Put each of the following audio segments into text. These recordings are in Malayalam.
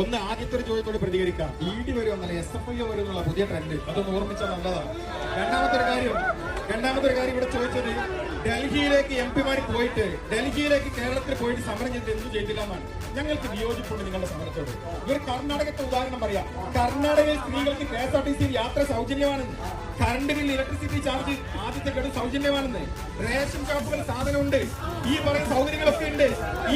ഒന്ന് ആദ്യത്തെ ഒരു ചോദ്യത്തോട് പ്രതികരിക്കാം. ഇ ഡി വരുമെന്നല്ല എസ് എഫ് ഐ വരുമെന്നുള്ള പുതിയ ട്രെൻഡ് അതൊന്ന് ഓർമ്മിച്ചാൽ നല്ലതാണ്. രണ്ടാമത്തെ ഒരു കാര്യം രണ്ടാമത്തെ ഒരു കാര്യം ഇവിടെ ചോദിച്ചത് ഡൽഹിയിലേക്ക് എം പിമാർ പോയിട്ട് ഡൽഹിയിലേക്ക് കേരളത്തിൽ പോയിട്ട് സമരം ചെയ്ത് എന്ത് ചെയ്തില്ല എന്നാണ് ഞങ്ങൾക്ക് വിയോജിപ്പുണ്ട് നിങ്ങളുടെ സമരത്തോട്. ഇവർ കർണാടകത്തെ ഉദാഹരണം പറയാം. കർണാടകയിൽ സ്ത്രീകൾക്ക് കെ എസ് ആർ ടി സിയിൽ യാത്ര സൗജന്യമാണെന്ന്. കറണ്ട് ബില്ല് ഇലക്ട്രിസിറ്റി ചാർജ് ആദ്യത്തെ ഗഡു സൗജന്യമാണെന്ന്. റേഷൻ ഷോപ്പുകൾ സാധനമുണ്ട്. ഈ പറയുന്ന സൗകര്യങ്ങളൊക്കെ ഉണ്ട്.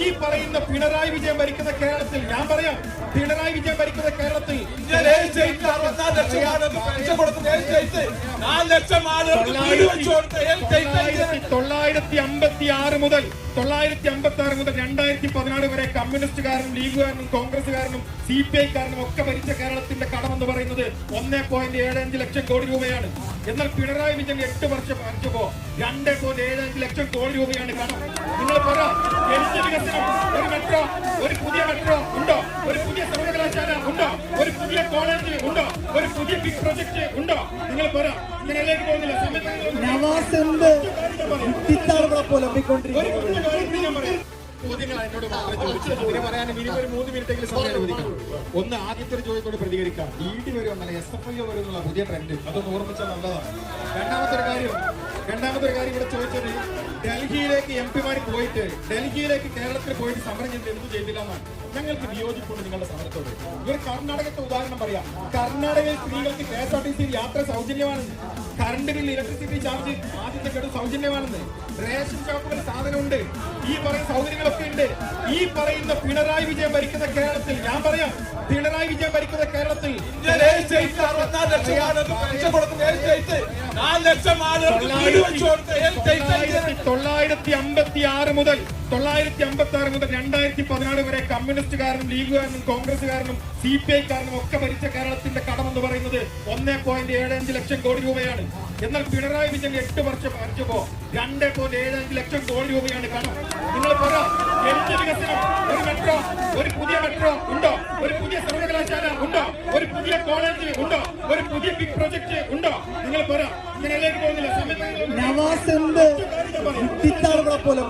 ഈ പറയുന്ന പിണറായി വിജയൻ ഭരിക്കുന്ന കേരളത്തിൽ ഞാൻ പറയാം പിണറായി വിജയൻ ഭരിക്കുന്ന കേരളത്തിൽ ഇന്ത്യയിൽ ഏഴ് സ്റ്റേറ്റിൽ അറുപത്തിനാല് ലക്ഷം ആളുകൾക്ക് പെൻഷൻ കൊടുക്കുന്ന. ഏഴ് സ്റ്റേറ്റ് നാല് ലക്ഷം ആളുകൾക്ക് വീട് വെച്ച് കൊടുത്ത ഏഴ് സ്റ്റേറ്റ് തൊള്ളായിരത്തി അമ്പത്തി ആറ് മുതൽ തൊള്ളായിരത്തി അമ്പത്തി ആറ് മുതൽ രണ്ടായിരത്തി പതിനാറ് വരെ കമ്മ്യൂണിസ്റ്റുകാരനും ലീഗുകാരനും കോൺഗ്രസുകാരനും സി പി ഐക്കാരനും ഒക്കെ ഭരിച്ച കേരളത്തിന്റെ കടം എന്ന് പറയുന്നത് ഒന്നേ പോയിന്റ് ഏഴ് അഞ്ച് ലക്ഷം കോടി രൂപയാണ്. എന്നാൽ പിണറായി വിജയൻ എട്ട് വർഷം ഭരിച്ചപ്പോ രണ്ടേ പോയിന്റ് ഏഴ് അഞ്ച് ലക്ഷം കോടി രൂപയാണ് കടം. നിങ്ങൾ പറ വികസനം ഒരു മെട്രോ ഒരു പുതിയ മെട്രോ ഉണ്ടോ? ഒരു പുതിയ സർവകലാശാല ഉണ്ടോ? കോളേജ് ഉണ്ടോ? ഒരു പുതിയ ബിഗ് പ്രൊജക്ട് ഉണ്ടോ? നിങ്ങൾ പറ പോകുന്നില്ല. സമയത്ത്. ചോദ്യങ്ങൾ എന്നോട് പറയാൻ മിനിമം ഒരു മൂന്ന് മിനിറ്റെങ്കിലും സമയം അനുവദിക്കണം ഒന്ന് ആദ്യത്തെ ഒരു ചോദ്യത്തോട് പ്രതികരിക്കാം. വീട്ടിൽ വരും വരുമെന്നല്ല എസ് എഫ് ഐ വരുമെന്നുള്ള പുതിയ ട്രെൻഡ് അതൊന്ന് ഓർമ്മിച്ചാൽ നല്ലതാണ്. രണ്ടാമത്തെ ഒരു കാര്യം. രണ്ടാമത്തെ ഒരു കാര്യം ഇവിടെ ചോദിച്ചത് ഡൽഹിയിലേക്ക് എം പിമാർ പോയിട്ട് ഡൽഹിയിലേക്ക് കേരളത്തിൽ പോയിട്ട് സമരം ചെയ്ത് എന്ത് ചെയ്തില്ല എന്നാണ് ഞങ്ങൾക്ക് വിയോജിപ്പുണ്ട് നിങ്ങളുടെ സമരത്തോട്. ഇവർ കർണാടകത്തെ ഉദാഹരണം പറയാം. കർണാടകയിൽ സ്ത്രീകൾക്ക് K S R T C യാത്ര സൗജന്യമാണെന്ന് കറണ്ട് ബില്ല് ഇലക്ട്രിസിറ്റി ചാർജ് ആദ്യത്തെ ഗഡു സൗജന്യമാണെന്ന്. റേഷൻ ഷോപ്പുകൾ സാധനമുണ്ട്. ഈ പറയുന്ന സൗകര്യങ്ങളൊക്കെ ഉണ്ട്. ഈ പറയുന്ന പിണറായി വിജയൻ ഭരിക്കുന്ന കേരളത്തിൽ ഞാൻ പറയാം പിണറായി വിജയൻ ഭരിക്കുന്ന കേരളത്തിൽ തൊള്ളായിരത്തി അമ്പത്തി ആറ് മുതൽ തൊള്ളായിരത്തി അമ്പത്തി ആറ് മുതൽ രണ്ടായിരത്തി പതിനാറ് വരെ കമ്മ്യൂണിസ്റ്റുകാരനും ലീഗുകാരനും കോൺഗ്രസുകാരനും സി പി ഐക്കാരനും ഒക്കെ ഭരിച്ച കേരളത്തിന്റെ കടം എന്ന് പറയുന്നത് ഒന്നേ പോയിന്റ് ഏഴ് അഞ്ച് ലക്ഷം കോടി രൂപയാണ് എന്നാൽ പിണറായി വിജയൻ എട്ട് വർഷം ഭരിച്ചപ്പോ രണ്ടേ പോയിന്റ് ഏഴ് അഞ്ച് ലക്ഷം കോടി രൂപയാണ് കടം നിങ്ങൾ പറ ജനിച്ച വികസനം ഒരു പുതിയ മെട്രോ ഉണ്ടോ? ഒരു പുതിയ സർവകലാശാല ഉണ്ടോ? ഒരു പുതിയ കോളേജ് ഉണ്ടോ? ഒരു പുതിയ ബിഗ് പ്രോജക്ട് ഉണ്ടോ? നിങ്ങൾ പറ. ഇങ്ങനെയിലേക്ക് പോകുന്നില്ല. സമയത്ത് നവാസ് എന്ത്? പോലെ